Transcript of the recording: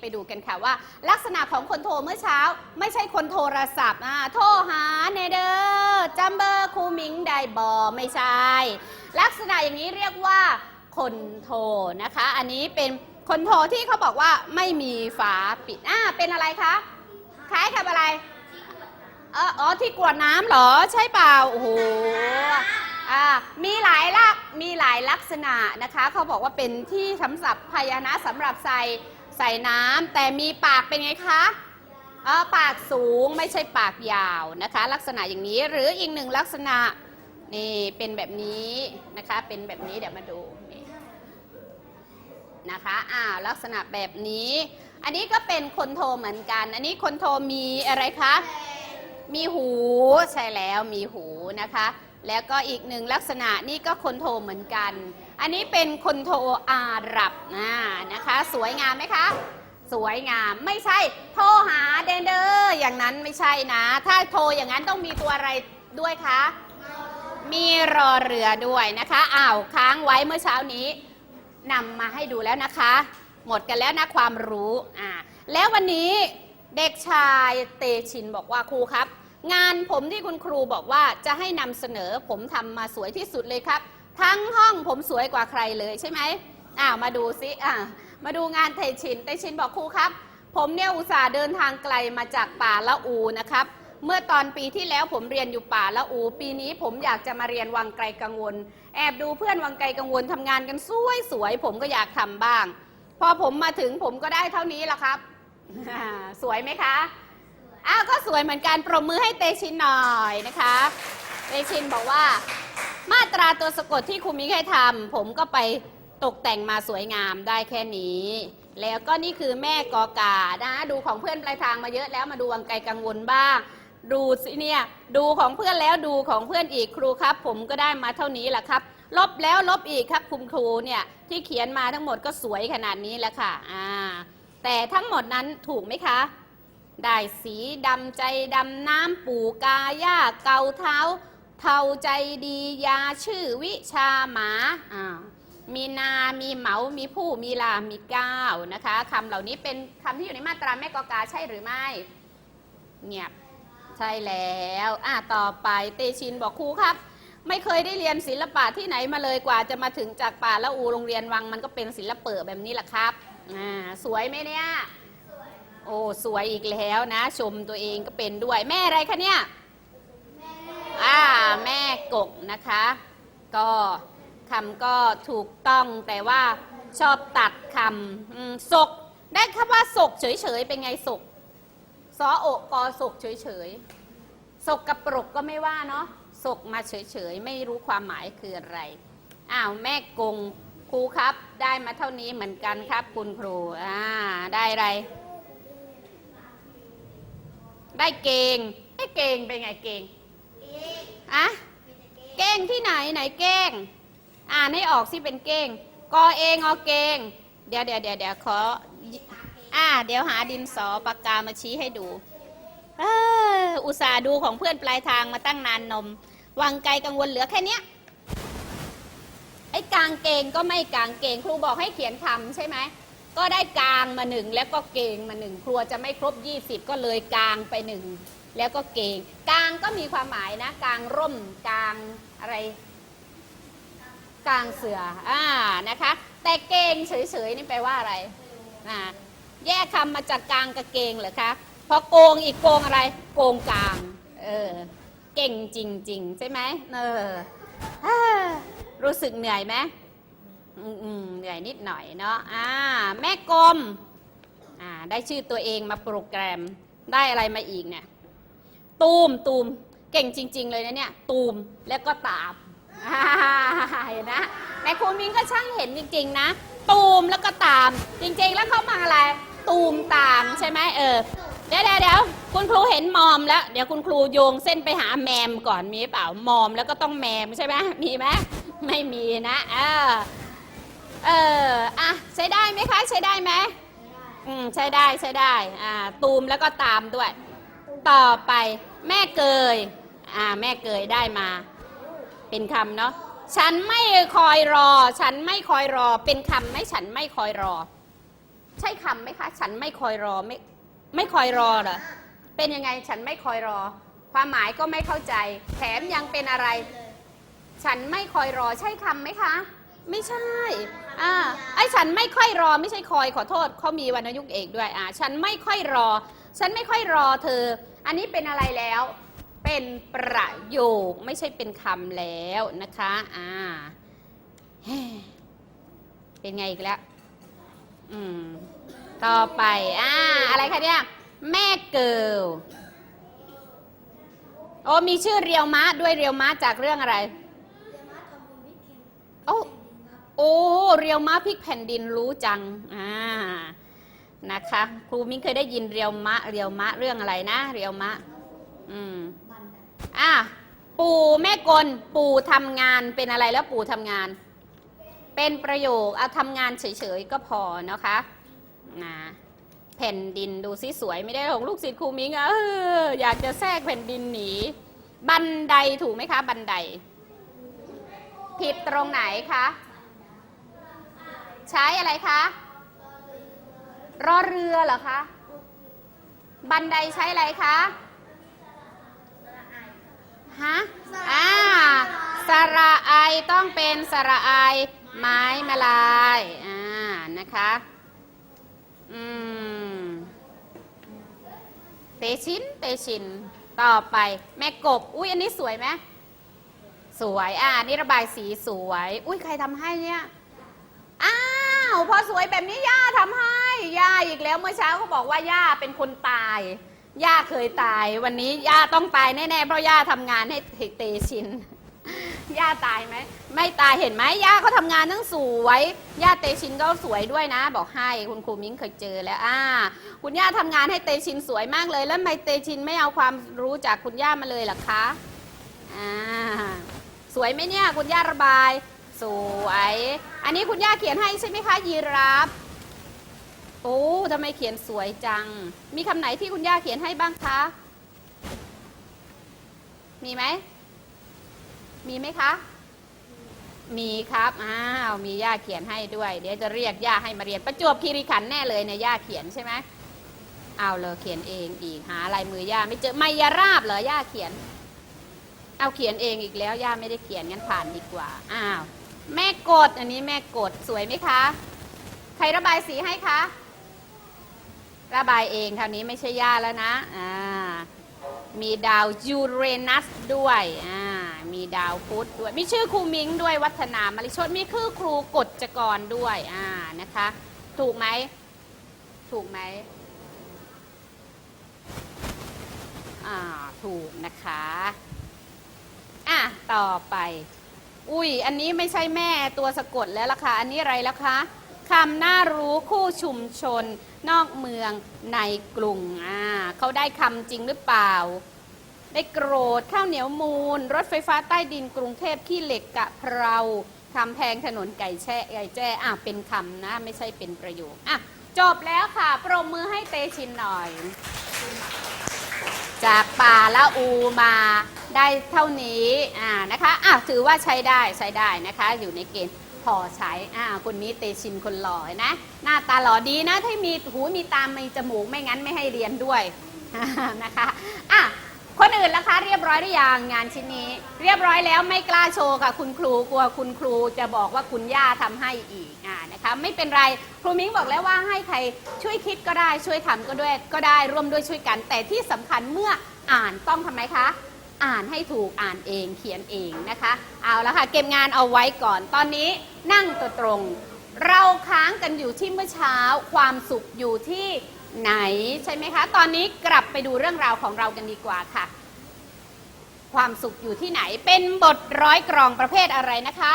ไปดูกันค่ะว่า ลักษณะของคนโทรเมื่อเช้า ไม่ใช่คนโทรศัพท์อ่าโทรหาเนเดอร์จัมเบอร์คูมิงไดบอไม่ใช่ ลักษณะอย่างนี้เรียกว่าคนโทรนะคะ อันนี้เป็นคนโทรที่เขาบอกว่าไม่มีฝาปิดอ่าเป็นอะไรคะคล้ายกับอะไรเอออ๋อที่กวดน้ำเหรอใช่เปล่าโอ้โหอ่ามีหลายลักมีหลายลักษณะนะคะ เขาบอกว่าเป็นที่สำหรับพยานะสำหรับใส่ ส่น้ำแต่มีปากเป็นไงคะเออปากสูงไม่ใช่ปากยาวนะคะ ลักษณะอย่างนี้หรืออีกหนึ่งลักษณะนี่เป็นแบบนี้นะคะเป็นแบบนี้เดี๋ยวมาดูนี่นะคะอ่าลักษณะแบบนี้ อันนี้ก็เป็นคนโทรเหมือนกัน อันนี้คนโทรมีอะไรคะมีหูใช่แล้วมีหูนะคะ แล้วก็อีกหนึ่งลักษณะนี่ก็คนโทรเหมือนกัน อันนี้เป็นคนโทรอาหรับนะนะคะ สวยงามไหมคะ สวยงามไม่ใช่ โทรหาเดนเดอร์อย่างนั้นไม่ใช่นะ ถ้าโทรอย่างนั้นต้องมีตัวอะไรด้วยคะ มีรอเรือด้วยนะคะอ้าวค้างไว้เมื่อเช้านี้นำมาให้ดูแล้วนะคะ หมดกันแล้วนะความรู้อ่าแล้ววันนี้เด็กชายเตชินบอกว่าครูครับ งานผมที่คุณครูบอกว่าจะให้นำเสนอผมทำมาสวยที่สุดเลยครับ ทั้งห้องผมสวยกว่าใครเลยใช่ไหมอ้าวมาดูซิอ่ามาดูงานเตชินเตชินบอกครูครับ ผมเนี่ยอุตส่าห์เดินทางไกลมาจากป่าละอูนะครับ เมื่อตอนปีที่แล้วผมเรียนอยู่ป่าละอู ปีนี้ผมอยากจะมาเรียนวังไกลกังวล แอบดูเพื่อนวังไกลกังวลทำงานกันสวยสวยผมก็อยากทำบ้าง พอผมมาถึงผมก็ได้เท่านี้ละครับ สวยไหมคะ อ้าวก็สวยเหมือนกันปรบมือให้เตชินหน่อยนะคะ เตชินบอกว่า มาตราตัวสะกดที่ครูมิกให้ทำผมก็ไปตกแต่งมาสวยงามได้แค่นี้ แล้วก็นี่คือแม่กอกานะดูของเพื่อนปลายทางมาเยอะแล้วมาดูวังไกลกังวลบ้าง ดูสิเนี่ยดูของเพื่อนแล้วดูของเพื่อนอีกครูครับ ผมก็ได้มาเท่านี้แหละครับ ลบแล้วลบอีกครับคุณครูเนี่ยที่เขียนมาทั้งหมดก็สวยขนาดนี้แล้วค่ะอ่าแต่ทั้งหมดนั้นถูกไหมคะ ได้สีดำใจดำน้ำปู่กาย่าเกาเท้า เทาใจดียาชื่อวิชาหมาอ่ามีนา มีเหมา มีผู้ มีลา มีก้าวนะคะคำเหล่านี้เป็นคำที่อยู่ในมาตราแม่กอกาใช่หรือไม่ เงียบ ใช่แล้ว อะ ต่อไปเตชินบอกครูครับ ไม่เคยได้เรียนศิลปะที่ไหนมาเลยกว่าจะมาถึงจากป่าละอูโรงเรียนวังมันก็เป็นศิลปะแบบนี้แหละครับ อ่า สวยไหมเนี่ย โอ้สวยอีกแล้วนะ ชมตัวเองก็เป็นด้วย แม่อะไรคะเนี่ยอ่าแม่กกนะคะ ก็คำก็ถูกต้องแต่ว่าชอบตัดคำอืมศกได้คำว่าศกเฉยๆเป็นไงศกสอโอกอศกเฉยๆศกกับปรกก็ไม่ว่าเนาะศกมาเฉยๆไม่รู้ความหมายคืออะไรอ้าวแม่กงครูครับ ได้มาเท่านี้เหมือนกันครับคุณครูอ่าได้อะไร ได้เกงได้เกงเป็นไงเกงอะเก้งที่ไหนไหนเก้ง อ่านให้ออกสิเป็นเก้งกอเองอเกงเดี๋ยวเดี๋ยวเดี๋ยวเดี๋ยวขออ่า เดี๋ยวหาดินสอปากกามาชี้ให้ดูเอออุตส่าห์ดูของเพื่อนปลายทางมาตั้งนานนม วังไกลกังวลเหลือแค่เนี้ยไอ้กางเกงก็ไม่กางเกงครูบอกให้เขียนคำใช่ไหม ก็ได้กลางมาหนึ่งแล้วก็เกงมาหนึ่งครัวจะไม่ครบ 20 ก็เลยกลางไปหนึ่งแล้วก็เกงกลางก็มีความหมายนะกลางร่มกลางอะไร กลางเสืออ่านะคะ แต่เกงเฉยๆนี่แปลว่าอะไรอ่าแยกคำมาจากกลางกับเกงเหรอคะพอโกงอีกโกงอะไร โกงกลางเออเก่งจริง ๆ ใช่ไหมเออรู้สึกเหนื่อยไหม เหนื่อยนิดหน่อยเนาะอ่าแม่กลมอ่าได้ชื่อตัวเองมาโปรแกรมได้อะไรมาอีกเนี่ย ตูมตูมเก่งจริง ๆ เลยนะเนี่ย ตูมแล้วก็ตามเห็นนะแม่ครูมิงก็ช่างเห็นจริง ๆ นะ ตูมแล้วก็ตาม จริง ๆ แล้วเขามาอะไร ตูมตามใช่ไหมเออเดี๋ยวเดี๋ยวเดี๋ยวคุณครูเห็นมอมแล้ว เดี๋ยวคุณครูโยงเส้นไปหาแมมก่อนมีเปล่ามอมแล้วก็ต้องแมมใช่ไหมมีไหมไม่มีนะเออ เอออะใช้ได้ไหมคะ ใช้ได้ไหมอืมใช้ได้ใช้ได้อ่าตูมแล้วก็ตามด้วย ต่อไปแม่เกยอ่าแม่เกยได้มา เป็นคำเนาะฉันไม่คอยรอ ฉันไม่คอยรอ เป็นคำไหมฉันไม่คอยรอ ใช่คำไหมคะ ฉันไม่คอยรอไม่ไม่คอยรอเหรอเป็นยังไงฉันไม่คอยรอ ความหมายก็ไม่เข้าใจ แถมยังเป็นอะไร ฉันไม่คอยรอใช่คำไหมคะ ไม่ใช่ อ่า ไอ้ฉันไม่ค่อยรอไม่ใช่คอยขอโทษเขามีวรรณยุกต์เอกด้วย อ่า ฉันไม่ค่อยรอ ฉันไม่ค่อยรอเธอ อันนี้เป็นอะไรแล้ว เป็นประโยคไม่ใช่เป็นคำแล้วนะคะ อ่าเฮ้เป็นไงอีกแล้ว อืม ต่อไป อ่า อะไรคะเนี่ย แม่เกิลโอ้มีชื่อเรียวมะด้วยเรียวมะจากเรื่องอะไรโอ้ โอ้เรียวมะพริกแผ่นดินรู้จังอ่านะคะครูมิ้งเคยได้ยินเรียวมะเรียวมะเรื่องอะไรนะ เรียวมะ อืมอะปู่แม่กลปู่ทำงานเป็นอะไรแล้วปู่ทำงาน เป็นประโยคเอาทำงานเฉยๆก็พอนะคะนะแผ่นดินดูซิสวยไม่ได้ของลูกศิษย์ครูมิ้งเอออยากจะแทรกแผ่นดินหนีบันไดถูกไหมคะ บันได ผิดตรงไหนคะ ใช้อะไรคะรอเรือเหรอคะ บันไดใช้อะไรคะฮะอ่าสระไอต้องเป็นสระไอไม้มาลายอ่านะคะอืมเตชินเตชินต่อไป แม่กบ อุ้ยอันนี้สวยไหมสวย อ่านี่ระบายสีสวย อุ้ยใครทำให้เนี่ยอ้า วพอสวยแบบนี้ย่าทำให้ย่าอีกแล้วเมื่อเช้าเขาบอกว่าย่าเป็นคนตายย่าเคยตาย วันนี้ย่าต้องตายแน่ๆเพราะย่าทำงานให้เตชินย่าตายไหมไม่ตายเห็นไหมย่าเขาทำงานทั้งสวยย่าเตชินก็สวยด้วยนะ บอกให้คุณครูมิ้งเคยเจอแล้วอ่าคุณย่าทำงานให้เตชินสวยมากเลย แล้วทำไมเตชินไม่เอาความรู้จากคุณย่ามาเลยล่ะคะอ่าสวยไหมเนี่ยคุณย่าระบาย สวย อันนี้คุณย่าเขียนให้ใช่ไหมคะยีราฟโอ้ทำไมเขียนสวยจัง มีคำไหนที่คุณย่าเขียนให้บ้างคะ มีไหม มีไหมคะ มีครับ อ้าว มีย่าเขียนให้ด้วย เดี๋ยวจะเรียกย่าให้มาเรียน ประจวบคีรีขันแน่เลยเนี่ยย่าเขียนใช่ไหมเอาเลยเขียนเองอีก หาลายมือย่าไม่เจอ ไมยราบเหรอย่าเขียน เอาเขียนเองอีกแล้วย่าไม่ได้เขียนงั้นผ่านดีกว่า อ้าว แม่กดอันนี้แม่กดสวยไหมคะ ใครระบายสีให้คะ ระบายเองคราวนี้ไม่ใช่ย่าแล้วนะอ่ามีดาวยูเรนัสด้วยอ่ามีดาวพุธด้วย มีชื่อครูมิงด้วยวัฒนามาริชดมีคือครูกฎจกรด้วยอ่านะคะ ถูกไหมถูกไหมอ่าถูกนะคะ อะ ต่อไป อุ้ย อันนี้ไม่ใช่แม่ตัวสะกดแล้วล่ะค่ะอันนี้อะไรแล้วคะคำน่ารู้คู่ชุมชน นอกเมืองในกรุงอ่าเขาได้คำจริงหรือเปล่า ได้โกรธข้าวเหนียวมูล รถไฟฟ้าใต้ดินกรุงเทพขี้เหล็กกะเพราคำแพงถนนไก่แช่ไก่แจ้อะเป็นคำนะ ไม่ใช่เป็นประโยคอะจบแล้วค่ะ ปรบมือให้เตชินหน่อย จากป่าละอูมา ได้เท่านี้อ่านะคะอะถือว่าใช้ได้ใช้ได้นะคะ อยู่ในเกณฑ์พอใช้อ่าคนนี้เตชินคนหล่อนะ หน้าตาหล่อดีนะที่มีหูมีตามีจมูกไม่งั้นไม่ให้เรียนด้วยนะคะอะคนอื่นล่ะคะเรียบร้อยหรือยังงานชิ้นนี้ เรียบร้อยแล้วไม่กล้าโชว์กับคุณครูกลัวคุณครูจะบอกว่าคุณย่าทำให้อีกอ่านะคะไม่เป็นไรครูมิ้งบอกแล้วว่าให้ใครช่วยคิดก็ได้ช่วยทำก็ด้วยก็ได้ร่วมด้วยช่วยกัน แต่ที่สำคัญเมื่ออ่านต้องทำไมคะ อ่านให้ถูกอ่านเองเขียนเองนะคะ เอาละค่ะ เก็บงานเอาไว้ก่อน ตอนนี้นั่งตัวตรง เราค้างกันอยู่ที่เมื่อเช้า ความสุขอยู่ที่ไหนใช่ไหมคะ ตอนนี้กลับไปดูเรื่องราวของเรากันดีกว่าค่ะ ความสุขอยู่ที่ไหนเป็นบทร้อยกรองประเภทอะไรนะคะ